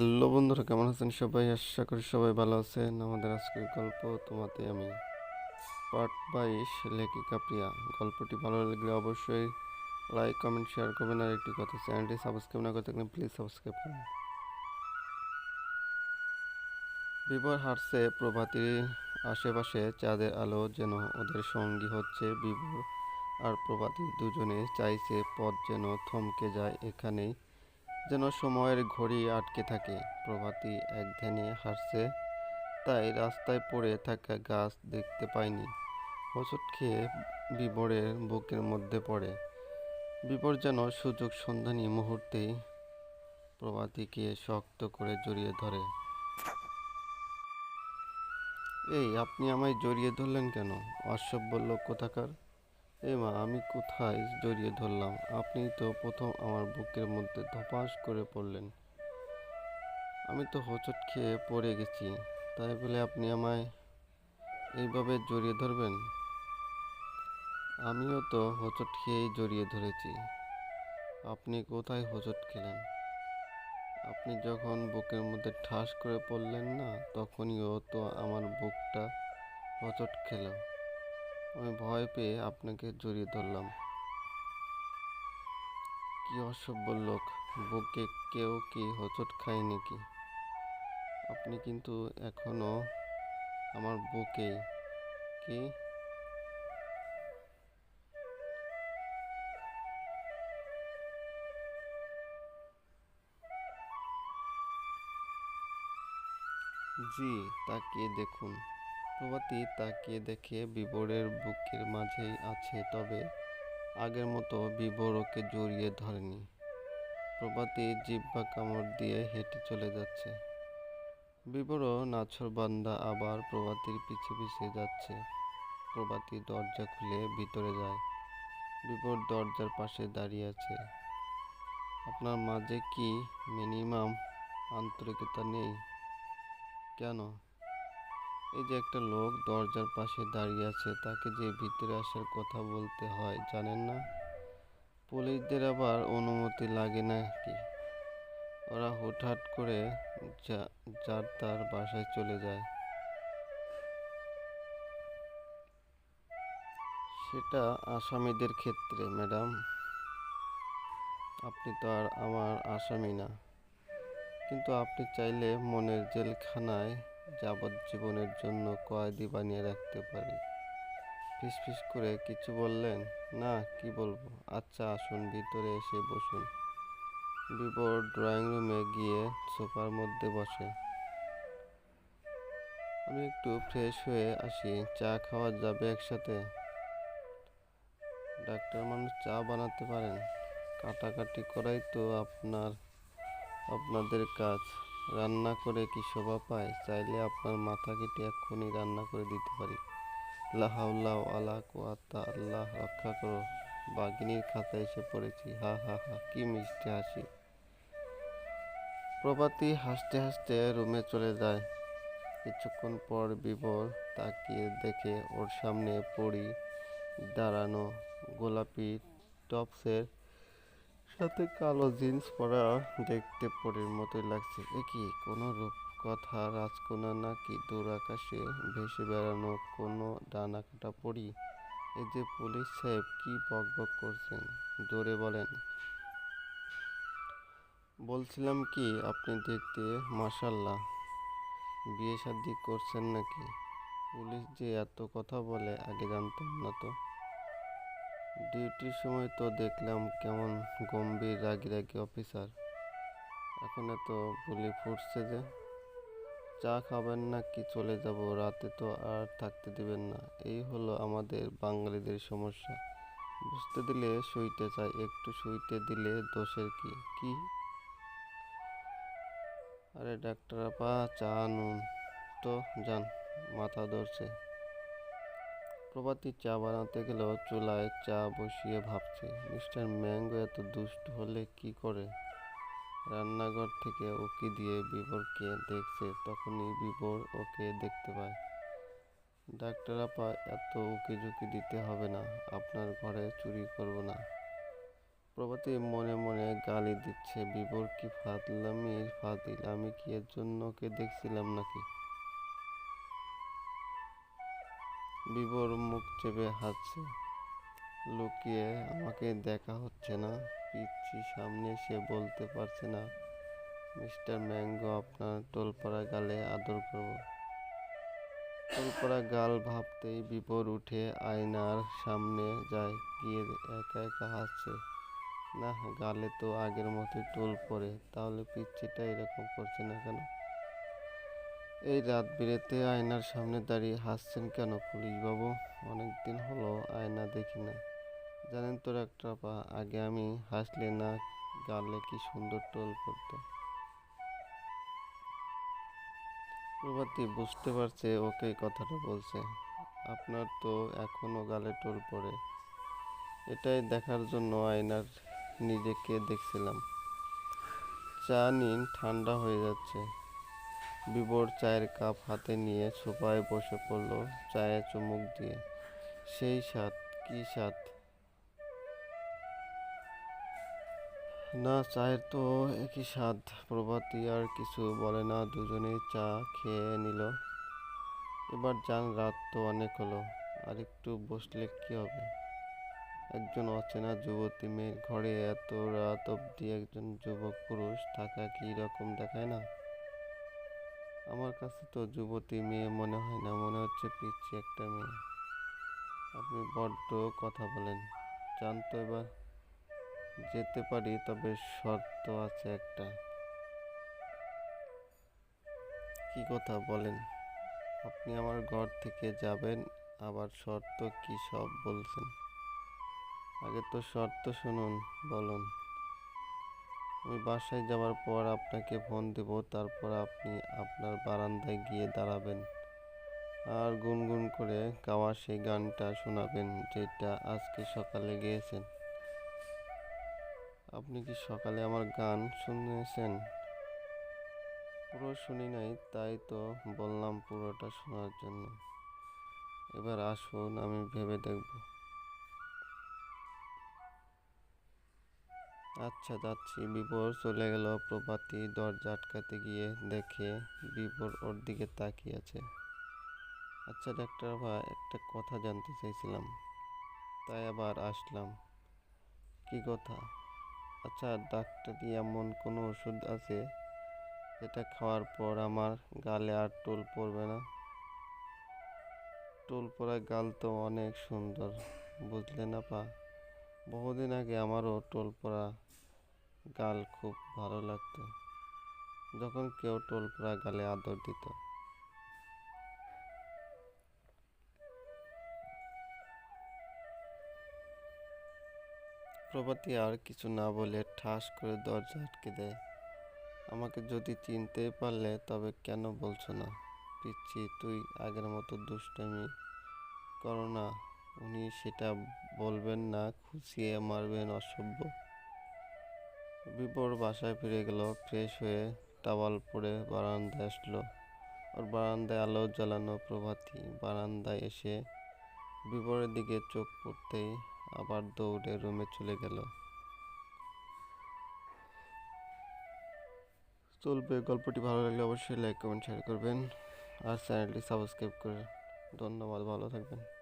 Hello বন্ধুরা, কেমন আছেন সবাই? আশা করি সবাই ভালো আছেন। আমাদের আজকের গল্প তোমাতে আমি পার্ট বাইশ, লেখিকা প্রিয়া গল্পটি ভালো লাগলে অবশ্যই লাইক কমেন্ট শেয়ার করবেন। আর একটি কথা, চ্যানেলটি সাবস্ক্রাইব না করে থাকলে প্লিজ সাবস্ক্রাইব করুন। বিবর হাঁটছে প্রভাতীর আশেপাশে, চাঁদের আলো যেন ওদের সঙ্গী হচ্ছে বিবর আর প্রভাতী দুজনে চাইছে পথ যেন থমকে যায় এখানেই। যেন সময়ের ঘড়ি আটকে থাকে। প্রভাতী এক ধ্যানে হাসছে তাই রাস্তায় পড়ে থাকা গাছ দেখতে পায়নি হোঁচট খেয়ে বিবরের বুকের মধ্যে পড়ে। বিবর যেন সুযোগ সন্ধানী মুহূর্তেই প্রভাতীকে শক্ত করে জড়িয়ে ধরে। এই, আপনি আমায় জড়িয়ে ধরলেন কেন? অসভ্য লোক কোথাকার? এ মা আমি কোথায় জড়িয়ে ধরলাম? আপনি তো প্রথম আমার বুকের মধ্যে ধপাস করে পড়লেন। আমি তো হোঁচট খেয়ে পড়ে গেছি। তাই বলে আপনি আমায় এইভাবে জড়িয়ে ধরবেন? আমিও তো হোঁচট খেয়েই জড়িয়ে ধরেছি। আপনি কোথায় হোঁচট খেলেন? আপনি যখন বুকের মধ্যে ঠাস করে পড়লেন না তখনইও তো আমার বুকটা হোঁচট খেলো। আমি ভয় পেয়ে আপনাকে জড়িয়ে ধরলাম। কি অসভ্য লোক, বুকে কেউ কি হোঁচট খায় নাকি? আপনি কিন্তু এখনও আমার বুকে কি? জি, তাকিয়ে দেখুন। প্রভাতী তাকিয়ে দেখে বিবরের বুকের মাঝেই আছে, তবে আগের মতো বিবর ওকে জড়িয়ে ধরেনি। প্রভাতী জিহ্বা কামড় দিয়ে হেঁটে চলে যাচ্ছে। বিবরও নাছরবান্দা আবার প্রভাতীর পিছে পিছে যাচ্ছে। প্রভাতী দরজা খুলে ভিতরে যায়। বিবর দরজার পাশে দাঁড়িয়ে আছে। আপনার মাঝে কি মিনিমাম আন্তরিকতা নেই? কেন? এই যে একটা লোক দরজার পাশে দাঁড়িয়ে আছে, তাকে যে ভিতরে আসার কথা বলতে হয়, জানেন না? পুলিশদের আবার অনুমতি লাগে না কি? ওরা হুটহাট করে যার তার বাসায় চলে যায়। সেটা আসামিদের ক্ষেত্রে, ম্যাডাম। আপনি তো আর আমার আসামি না। কিন্তু আপনি চাইলে মনের জেলখানায় যাবজ্জীবনের জন্য কয়েদি বানিয়ে রাখতে পারি। ফিসফিস করে কিছু বললেন? না, কি বলব? আচ্ছা আসুন, ভিতরে এসে বসুন। বিবর ড্রয়িং রুমে গিয়ে সোফার মধ্যে বসে। আমি একটু ফ্রেশ হয়ে আসি। চা খাওয়া যাবে একসাথে? ডাক্তার মানুষ চা বানাতে পারেন? কাটাকাটি করাই তো আপনার, আপনাদের কাজ। রান্না করে কি শোভা পায়? চাইলে আপনার মাথা কেটে এক্ষুনি রান্না করে দিতে পারি। লাহাউল্লাহ আলা কুয়াতা, আল্লাহ রক্ষা করো। বাগিনীর খাতায় এসে পড়েছি। হা হা হা, কি মিষ্টি হাসি। প্রভাতী হাসতে হাসতে রুমে চলে যায়। কিছুক্ষণ পর বিবর তাকিয়ে দেখে ওর সামনে পড়ি দাঁড়ানো গোলাপি টপসের সাথে কালো জিন্স পরা দেখতে পরীর মতোই লাগছে। এ কি, কোনো রূপকথা রাজকন্যা নাকি দূর আকাশে ভেসে বেড়ানো কোনো ডানা কাটা পড়ি এই যে পুলিশ সাহেব কি বকবক করছেন, জোরে বলেন। বলছিলাম কি, আপনি দেখতে মাশাল্লাহ। বিয়ে শাদি করছেন নাকি? পুলিশ যে এত কথা বলে, আগে জানতাম না তো। ডিউটির সময় তো দেখলাম কেমন গম্ভীর, রাগি রাগি অফিসার এখন এত বুলি ফুটছে যে, চা খাবেন না কি চলে যাব? রাতে তো আর থাকতে দিবেন না। এই হলো আমাদের বাঙালিদের সমস্যা। বুঝতে দিলে শুইতে চাই, একটু শুইতে দিলে দোষের কি? কি? আরে ডাক্তার আপা, চা আনুন। তো যান, মাথা ধরছে। প্রভাতী চা বানাতে গেলেও চুলায় চা বসিয়ে ভাবছে, মিস্টার ম্যাঙ্গো এত দুষ্ট হলে কি করে? রান্নাঘর থেকে উকি দিয়ে বিবরকে দেখছে, তখনই বিবর ওকে দেখতে পায়। ডাক্তার আপা, এত উকি ঝুঁকি দিতে হবে না, আপনার ঘরে চুরি করব না। প্রভাতী মনে মনে গালি দিচ্ছে বিবর কি ফাদলামির ফাদিল আমি কি এর জন্য ওকে দেখছিলাম নাকি? বিবর মুখ চেপে হাসছে লুকিয়ে আমাকে দেখা হচ্ছে না। পিচ্ছি সামনে সে বলতে পারছে না, মিস্টার ম্যাঙ্গো, আপনার টোলপাড়া গালে আদর করব। টোলপাড়া গাল ভাবতেই বিপর উঠে আয়নার সামনে যায়, গিয়ে একা একা হাসছে না, গালে তো আগের মতোই টোল পড়ে, তাহলে পিচ্ছিটা এরকম করছে না কেন? এই রাত বিরেতে আয়নার সামনে দাঁড়িয়ে হাসছেন কেন পুলিশ বাবু? অনেকদিন হলো আয়না দেখি না। জানেন তোর একটা পা আগে আমি হাসলে না, গালে কি সুন্দর টোল পড়তো। প্রভাতী বুঝতে পারছে ওকে কথাটা বলছে। আপনার তো এখনও গালে টোল পড়ে। এটাই দেখার জন্য আয়নার নিজেকে দেখছিলাম। চা নিন, ঠান্ডা হয়ে যাচ্ছে। বিবর চায়ের কাপ হাতে নিয়ে সোফায় বসে পড়ল চায়ে চুমুক দিয়ে। সেই স্বাদ, কি স্বাদ? না, চায়ের তো একই স্বাদ। প্রভাতী আর কিছু বলে না, দুজনেই চা খেয়ে নিল। এবার যান, রাত তো অনেক হলো, আর একটু বসলে কি হবে? একজন অচেনা যুবতী মেয়ের ঘরে এত রাত অবধি একজন যুবক পুরুষ থাকা কি রকম দেখায় না? আমার কাছে তো যুবতী মেয়ে মনে হয় না, মনে হচ্ছে পিচ্ছি একটা মেয়ে। আপনি বড্ড কথা বলেন। যান তো এবার যেতে পারি, তবে শর্ত আছে একটা। কি কথা বলেন? আপনি আমার ঘর থেকে যাবেন, আবার শর্ত কি সব বলছেন? আগে তো শর্ত শুনুন, বলুন। আমি বাসায় যাওয়ার পর আপনাকে ফোন দেব, তারপর আপনি আপনার বারান্দায় গিয়ে দাঁড়াবেন আর গুনগুন করে গাওয়া সেই গানটা শোনাবেন যেটা আজকে সকালে গেয়েছেন। আপনি কি সকালে আমার গান শুনেছেন? পুরো শুনি নাই, তাই তো বললাম পুরোটা শোনার জন্য। এবার আসুন, আমি ভেবে দেখব। আচ্ছা যাচ্ছি। বিবর চলে গেল। প্রভাতী দরজা আটকাতে গিয়ে দেখে বিবর ওর দিকে তাকিয়ে আছে। আচ্ছা ডাক্তার ভাই, একটা কথা জানতে চাইছিলাম। তাই আবার আসলাম। কি কথা? আচ্ছা ডাক্তারি, এমন কোনো ওষুধ আছে যেটা খাওয়ার পর আমার গালে আর টোল পড়বে না? টোল পড়া গাল তো অনেক সুন্দর বুঝলে না পা বহুদিন আগে আমারও টোল পড়া গাল খুব ভালো লাগতো। যখন কেউ টোল পড়া গালে আদর দিত। প্রভাতী আর কিছু না বলে ঠাস করে দরজা আটকে দেয়। আমাকে যদি চিনতেই পারলে তবে কেন বলছো না? পিচ্ছি, তুই আগের মতো দুষ্টামি করো না। উনি সেটা বলবেন না, খুশিয়ে মারবেন অসভ্য। বিপর বাসায় ফিরে গেল, ফ্রেশ হয়ে টাওয়াল পরে বারান্দায় আসলো। ওর বারান্দায় আলো জ্বালানো প্রভাতী বারান্দায় এসে বিপরের দিকে চোখ পড়তেই আবার দৌড়ে রুমে চলে গেল। চলবে, গল্পটি ভালো লাগলে অবশ্যই লাইক কমেন্ট শেয়ার করবেন। আর চ্যানেলটি সাবস্ক্রাইব করে ধন্যবাদ, ভালো থাকবেন।